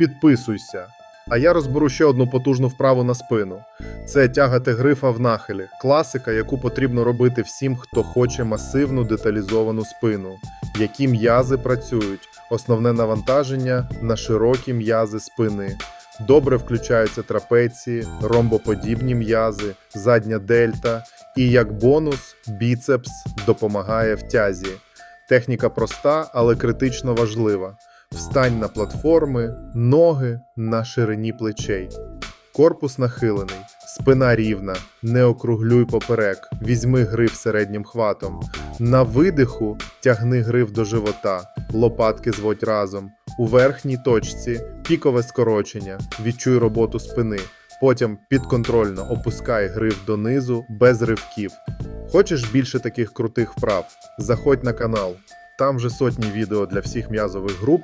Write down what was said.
підписуйся. А я розберу ще одну потужну вправу на спину. Це тягати грифа в нахилі, класика, яку потрібно робити всім, хто хоче масивну деталізовану спину. Які м'язи працюють, основне навантаження на широкі м'язи спини. Добре включаються трапеції, ромбоподібні м'язи, задня дельта і як бонус біцепс допомагає в тязі. Техніка проста, але критично важлива. Встань на платформи, ноги на ширині плечей. Корпус нахилений, спина рівна, не округлюй поперек, візьми гриф середнім хватом. На видиху тягни гриф до живота, лопатки зводь разом. У верхній точці пікове скорочення, відчуй роботу спини. Потім підконтрольно опускай гриф донизу без ривків. Хочеш більше таких крутих вправ? Заходь на канал. Там вже сотні відео для всіх м'язових груп